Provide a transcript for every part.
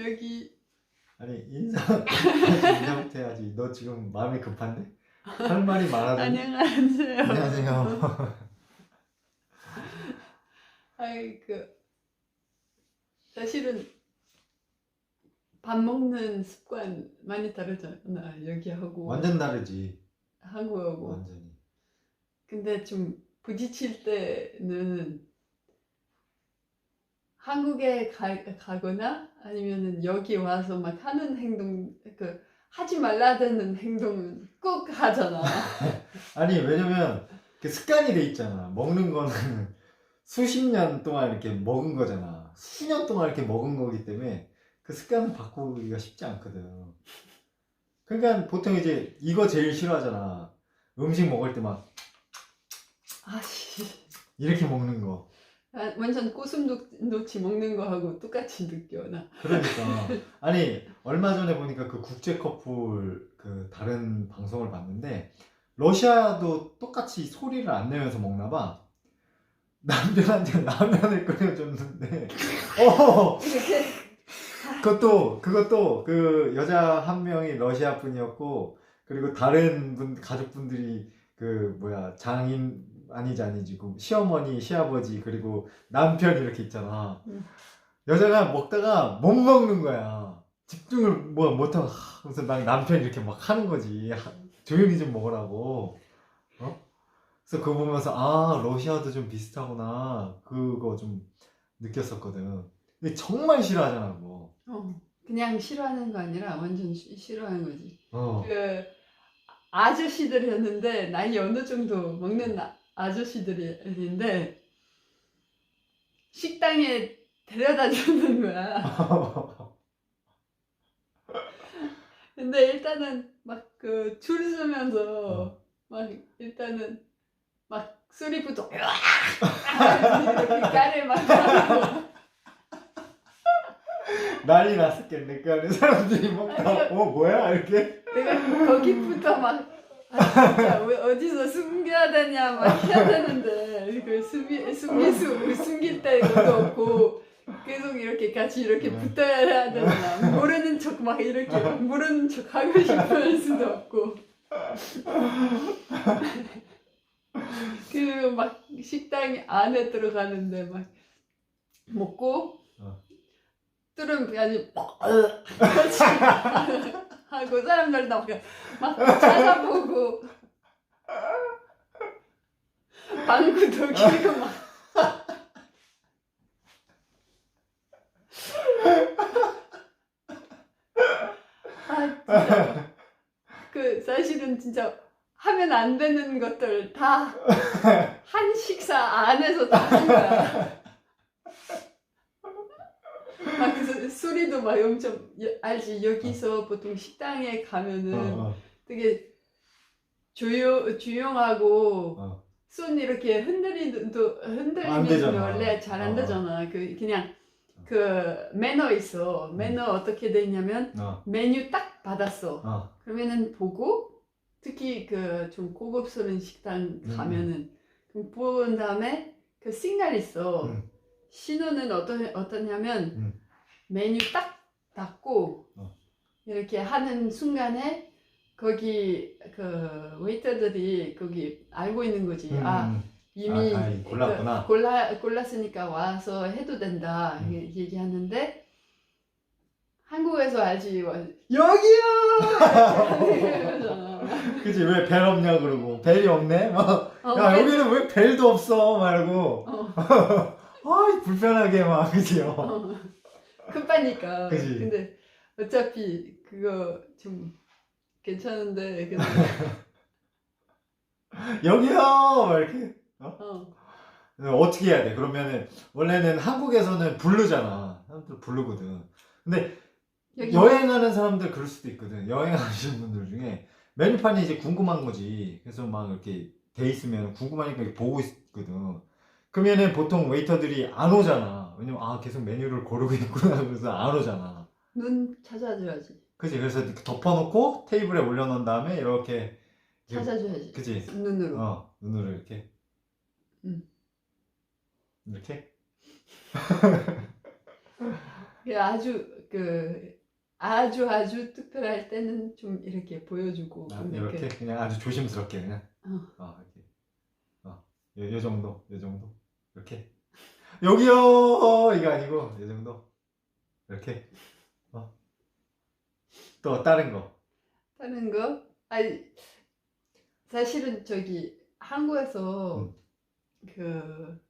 여기 아니 인사 인사부터 해야지. 너 지금 마음이 급한데? 할 말이 많아서. 안녕하세요. 안녕하세요. 아이 그 사실은 밥 먹는 습관 많이 다르잖아 여기하고 완전 다르지. 한국하고 완전히. 근데 좀 부딪힐 때는 한국에 가, 가거나 아니면은 여기 와서 막 하는 행동 그 하지 말라는 행동은 꼭 하잖아. 아니 왜냐면 그 습관이 돼 있잖아. 먹는 거는 수십 년 동안 이렇게 먹은 거잖아. 수년 동안 이렇게 먹은 거기 때문에 그 습관을 바꾸기가 쉽지 않거든. 그러니까 보통 이제 이거 제일 싫어하잖아. 음식 먹을 때 막 아씨 이렇게 먹는 거. 아, 완전 고슴도치 먹는 거하고 똑같이 느껴 나. 그러니까 아니 얼마 전에 보니까 그 국제 커플 그 다른 방송을 봤는데 러시아도 똑같이 소리를 안 내면서 먹나 봐. 남편한테 라면을 끓여줬는데 어 그것도 그것도 그 여자 한 명이 러시아 분이었고 그리고 다른 분 가족분들이 그 뭐야 장인 아니지 아니지. 그 시어머니 시아버지 그리고 남편 이렇게 있잖아. 음. 여자가 먹다가 못 먹는 거야. 집중을 뭐 못하고 하, 무슨 막 남편이 이렇게 막 하는 거지. 하, 조용히 좀 먹으라고. 어? 그래서 그거 보면서 아 러시아도 좀 비슷하구나. 그거 좀 느꼈었거든. 근데 정말 싫어하잖아 그거. 어, 그냥 싫어하는 거 아니라 완전 시- 싫어하는 거지. 어. 그 아저씨들이었는데 나이 어느 정도 먹는 아- 아저씨들인데 식당에 데려다 주는 거야. 근데 일단은 막 그 줄 서면서 막 일단은 막 소리부터 이렇게 까를 막 하고 난리 났었겠네. 그 안에 사람들이 먹다, 어, 뭐야? 이렇게. 내가 거기부터 막 아, 진짜 왜 어디서 숨겨야 되냐 막 해야 되는데 그 숨기 숨기 수 숨길 데도 없고 계속 이렇게 같이 이렇게 네. 붙어야 해야 되나 모르는 척 막 이렇게 모르는 척 하고 싶을 수도 없고 그 막 식당 안에 들어가는데 막 먹고 어. 뚫은 아니 같이 하고 사람들 다 막 찾아보고. 방구도 끼고 막. 아 진짜. 그 사실은 진짜 하면 안 되는 것들 다 한 식사 안에서 다 하는 거야. 막 그래서 소리도 막 엄청 여- 알지 여기서 보통 식당에 가면은 어, 되게 조용 조용하고 어. 손 이렇게 흔들리도 안 흔들리면 되잖아. 원래 잘 안 어. 되잖아. 그 그냥 그 매너 있어. 매너 어떻게 돼 있냐면 어, 어, 메뉴 딱 받았어. 어. 그러면은 보고 특히 그 좀 고급스러운 식당 음. 가면은 그럼 본 다음에 그 시그널 있어. 음. 신호는 어떤 어떠냐면 음. 메뉴 딱 닫고 어. 이렇게 하는 순간에 거기 그 웨이터들이 거기 알고 있는 거지. 음, 아 음. 이미 아, 다 골랐구나. 그 골라 골랐으니까 와서 해도 된다 음. 얘기하는데 한국에서 알지 와, 여기요. 그치, 왜벨 없냐, 그러고. 벨이 없네? 막, 어, 야, 그- 여기는 왜 벨도 없어? 말고. 어, 아이, 불편하게 막, 그지요? 어. 급하니까 그지. 근데 어차피 그거 좀 괜찮은데 근데 여기요! 막 이렇게. 어, 어떻게 해야 돼? 그러면은, 원래는 한국에서는 부르잖아. 사람들 부르거든. 근데 여기 여행하는 사람들 그럴 수도 있거든. 여행하시는 분들 중에 메뉴판이 이제 궁금한 거지. 그래서 막 이렇게 돼 있으면 궁금하니까 이렇게 보고 있거든. 그러면은 보통 웨이터들이 안 오잖아. 왜냐면 아 계속 메뉴를 고르고 있구나 그래서 안 오잖아. 눈 찾아줘야지 그치? 그래서 이렇게 덮어놓고 테이블에 올려놓은 다음에 이렇게 이렇게- 찾아줘야지 그치? 눈으로 어 눈으로 이렇게. 응. 이렇게. 그 아주 그 아주 아주 특별할 때는 좀 이렇게 보여주고 아, 근데 이렇게 그, 그냥 아주 조심스럽게 그냥 어. 어, 이렇게 어, 요, 요 정도 요 정도 이렇게 여기요 이거 아니고 요 정도 이렇게 어. 또 다른 거 하는 거 아니 사실은 저기 한국에서 음. 그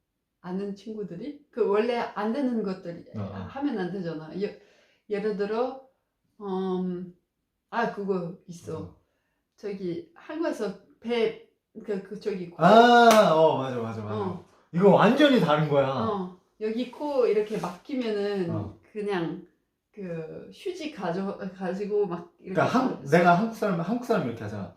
아는 친구들이 그 원래 안 되는 것들이 어, 어. 하면 안 되잖아. 예, 예를 들어 음, 아 그거 있어. 저기 한국에서 배그 그 저기 코, 아어 맞아 맞아 맞아 어. 이거 완전히 다른 거야 어, 여기 코 이렇게 막히면은 어. 그냥 그 휴지 가져 가지고 막 이렇게 그러니까 한, 내가 한국 사람 한국 사람 이렇게 하잖아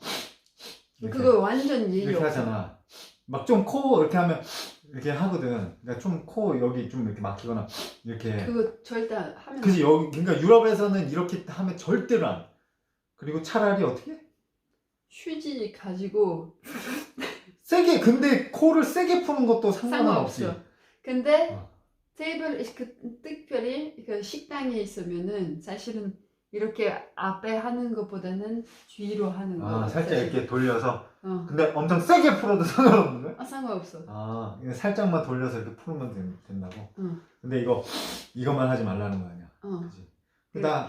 이렇게. 그거 완전 예의 이렇게 없어. 하잖아. 막 좀 코 이렇게 하면 이렇게 하거든. 그러니까 좀 코 여기 좀 이렇게 막히거나 이렇게. 그거 절대 하면 그지 여기 그러니까 유럽에서는 이렇게 하면 절대로 안. 그리고 차라리 어떻게? 휴지 가지고 세게 근데 코를 세게 푸는 것도 상관없이. 근데 어. 테이블 그 특별히 그 식당에 있으면은 사실은 이렇게 앞에 하는 것보다는 뒤로 하는 거. 아 살짝 이렇게 돌려서. 어. 근데 엄청 세게 풀어도 상관없는 거야? 아 상관없어. 아 이거 살짝만 돌려서 이렇게 풀면 된, 된다고. 응. 근데 이거 이것만 하지 말라는 거 아니야. 어. 그지? 그다음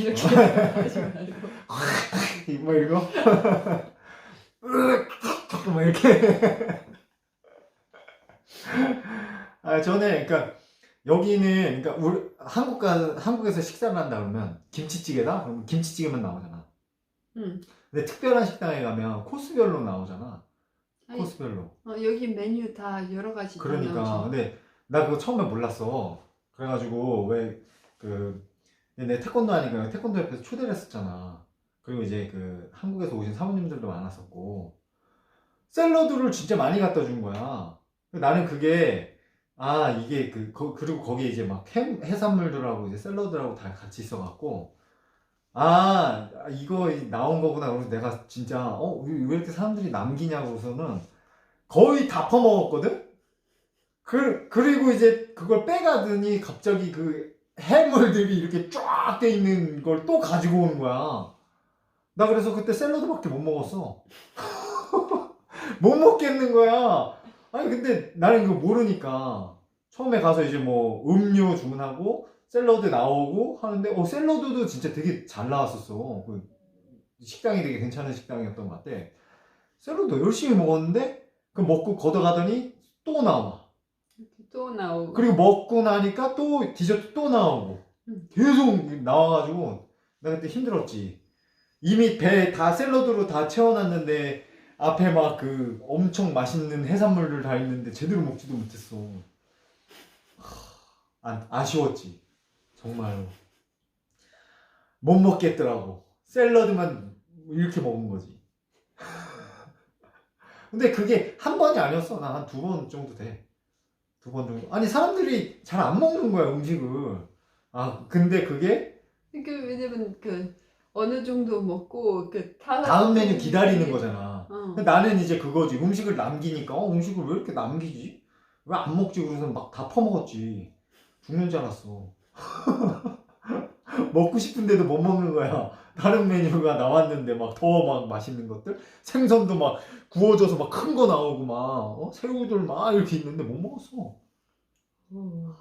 이렇게 하지 말고. 뭐 이거 뭐 이렇게. 아 저는 그러니까 여기는 그러니까 우리 한국 가 한국에서 식사를 한다 그러면 김치찌개다? 그러면 김치찌개만 나오잖아. 응. 근데 특별한 식당에 가면 코스별로 나오잖아. 아니, 코스별로. 어, 여기 메뉴 다 여러 가지 다 그러니까. 나오죠. 근데 나 그거 처음에 몰랐어. 그래가지고 왜그 내 태권도 하니까 태권도 옆에서 초대를 했었잖아. 그리고 이제 그 한국에서 오신 사모님들도 많았었고 샐러드를 진짜 많이 갖다 준 거야 나는 그게 아 이게 그 거- 그리고 거기에 이제 막 해, 해산물들하고 이제 샐러드하고 다 같이 있어갖고 아 이거 나온 거구나 그래서 내가 진짜 어왜 왜 이렇게 사람들이 남기냐고서는 거의 다 퍼먹었거든 그, 그리고 이제 그걸 빼가더니 갑자기 그 해물들이 이렇게 쫙 돼 있는 걸 또 가지고 오는 거야. 나 그래서 그때 샐러드밖에 못 먹었어. 못 먹겠는 거야. 아니, 근데 나는 이거 모르니까. 처음에 가서 이제 뭐 음료 주문하고 샐러드 나오고 하는데, 어, 샐러드도 진짜 되게 잘 나왔었어. 그 식당이 되게 괜찮은 식당이었던 것 같아. 샐러드 열심히 먹었는데, 그 먹고 걷어가더니 또 나와. 또 나오고. 그리고 먹고 나니까 또 디저트 또 나오고 음. 계속 나와가지고 나 그때 힘들었지 이미 배 다 샐러드로 다 채워놨는데 앞에 막 그 엄청 맛있는 해산물들 다 있는데 제대로 먹지도 못했어. 하, 안, 아쉬웠지. 정말로. 못 먹겠더라고. 샐러드만 이렇게 먹은 거지. 근데 그게 한 번이 아니었어. 나 한 두 번 정도 돼. 두 번 정도. 아니 사람들이 잘 안 먹는 거야 음식을. 아 근데 그게? 그 왜냐면 그 어느 정도 먹고 그 다, 다음 메뉴 기다리는 거잖아. 어. 근데 나는 이제 그거지 음식을 남기니까 어 음식을 왜 이렇게 남기지? 왜 안 먹지? 그래서 막 다 퍼먹었지. 죽는 줄 알았어. 먹고 싶은데도 못 먹는 거야. 다른 메뉴가 나왔는데 막 더 막 맛있는 것들 생선도 막 구워져서 막 큰 거 나오고 막 어? 새우들 막 이렇게 있는데 못 먹었어. 어.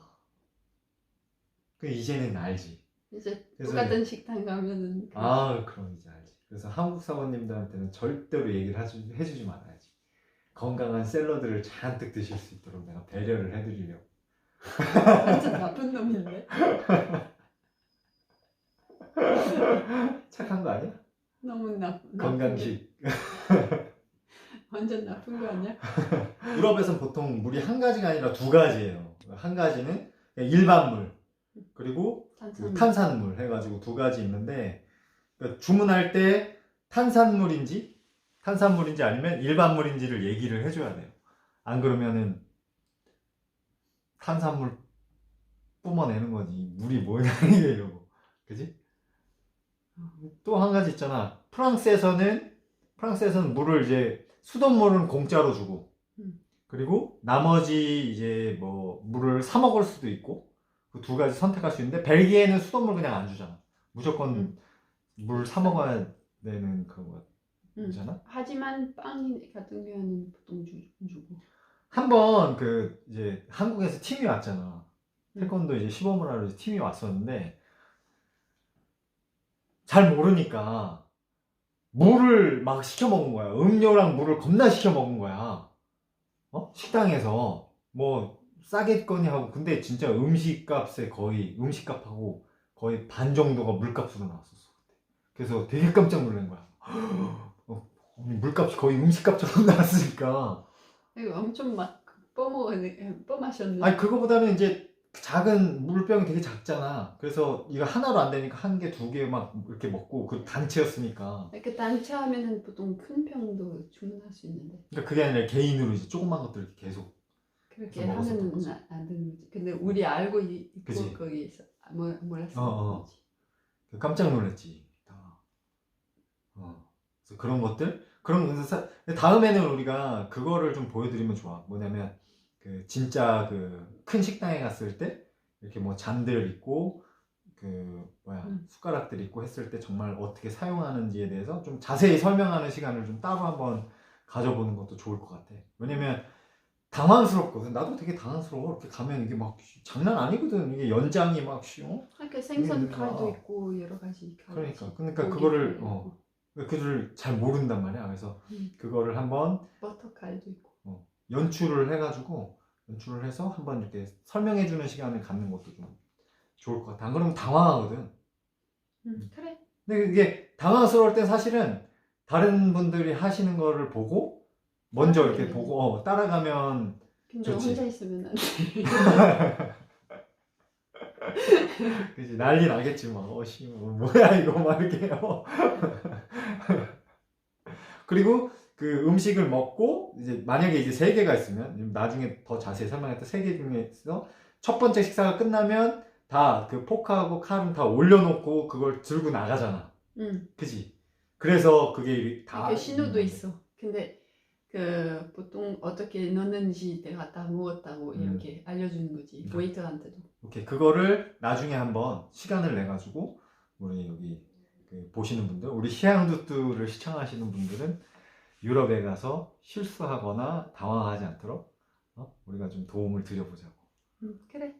그 이제는 알지. 이제 그래서 똑같은 식당 가면은 그 아, 그럼 이제 알지. 그래서 한국 사모님들한테는 절대로 얘기를 해주, 해주지 말아야지. 건강한 샐러드를 잔뜩 드실 수 있도록 내가 배려를 해드리려고. 완전 나쁜 놈인데. 착한 거 아니야? 너무 나 건강식. 완전 나쁜 거 아니야? 유럽에서는 보통 물이 한 가지가 아니라 두 가지예요. 한 가지는 그냥 일반 물, 그리고 그 탄산. 탄산물 해가지고 두 가지 있는데 그러니까 주문할 때 탄산물인지 탄산물인지 아니면 일반물인지를 얘기를 해줘야 돼요. 안 그러면은 탄산물 뿜어내는 거지 물이 뭐냐 이러고 그지? 또 한 가지 있잖아. 프랑스에서는 프랑스에서는 물을 이제 수돗물은 공짜로 주고 음. 그리고 나머지 이제 뭐 물을 사 먹을 수도 있고 그 두 가지 선택할 수 있는데 벨기에는 수돗물 그냥 안 주잖아. 무조건 음. 물 사 먹어야 되는 그런 음. 거잖아. 하지만 빵 같은 경우는 보통 주, 주고. 한 번 그 이제 한국에서 팀이 왔잖아. 음. 태권도 이제 시범을 하러 팀이 왔었는데 잘 모르니까 물을 막 시켜 먹은 거야. 음료랑 물을 겁나 시켜 먹은 거야. 어? 식당에서 뭐 싸겠거니 하고 근데 진짜 음식값에 거의 음식값하고 거의 반 정도가 물값으로 나왔었어. 그래서 되게 깜짝 놀란 거야. 어, 물값이 거의 음식값처럼 나왔으니까. 이거 엄청 막 뻐먹었네, 뻐마셨네. 아니 그거보다는 이제 작은 물병이 되게 작잖아. 그래서 이거 하나로 안 되니까 한 개, 두 개 막 이렇게 먹고 그 단체였으니까. 이렇게 단체 하면은 보통 큰 병도 주문할 수 있는데 그러니까 그게 아니라 개인으로 이제 조그만 것들 계속. 그렇게 하면은 거지. 안- 안 되는 거지. 근데 우리 알고 이- 있고 그지. 거기에서 뭐 몰랐어. 어, 어. 깜짝 놀랐지. 다. 어. 그래서 그런 것들 그런 그래서 사- 다음에는 우리가 그거를 좀 보여드리면 좋아. 뭐냐면 그 진짜 그 큰 식당에 갔을 때 이렇게 뭐 잔들 있고 그 뭐야 음. 숟가락들 있고 했을 때 정말 어떻게 사용하는지에 대해서 좀 자세히 설명하는 시간을 좀 따로 한번 가져보는 것도 좋을 것 같아. 왜냐면 당황스럽거든. 나도 되게 당황스러워. 이렇게 가면 이게 막 장난 아니거든. 이게 연장이 막 쉬워. 이렇게 생선 그러니까. 칼도 있고 여러 가지 칼. 그러니까 그러니까 그거를 어 있고, 그를 잘 모른단 말이야. 그래서 음, 그거를 한번 버터 칼도 있고. 연출을 해가지고 연출을 해서 한번 이렇게 설명해주는 시간을 갖는 것도 좀 좋을 것 같아. 안 그러면 당황하거든. 음, 그래. 근데 이게 당황스러울 때 사실은 다른 분들이 하시는 거를 보고 먼저 이렇게 따라가면 보고 어, 따라가면 근데 좋지. 혼자 있으면 안 돼. 그지 난리 나겠지 막 어씨 뭐, 뭐야 이거 막 이렇게 어. 그리고 그 음식을 먹고 이제 만약에 이제 세 개가 있으면 나중에 더 자세히 설명할 때 세 개 중에서 첫 번째 식사가 끝나면 다 그 포크하고 칼은 다 올려놓고 그걸 들고 나가잖아 음. 그지 그래서 그게 다 이게 신호도 있는 있어. 근데 그 보통 어떻게 넣는지 내가 다 먹었다고 음. 이렇게 알려주는 거지. 음. 웨이터한테도. 오케이 그거를 나중에 한번 시간을 내 가지고 우리 여기 그 보시는 분들 우리 희양두뚜를 시청하시는 분들은 유럽에 가서 실수하거나 당황하지 않도록 어? 우리가 좀 도움을 드려보자고 음, 그래.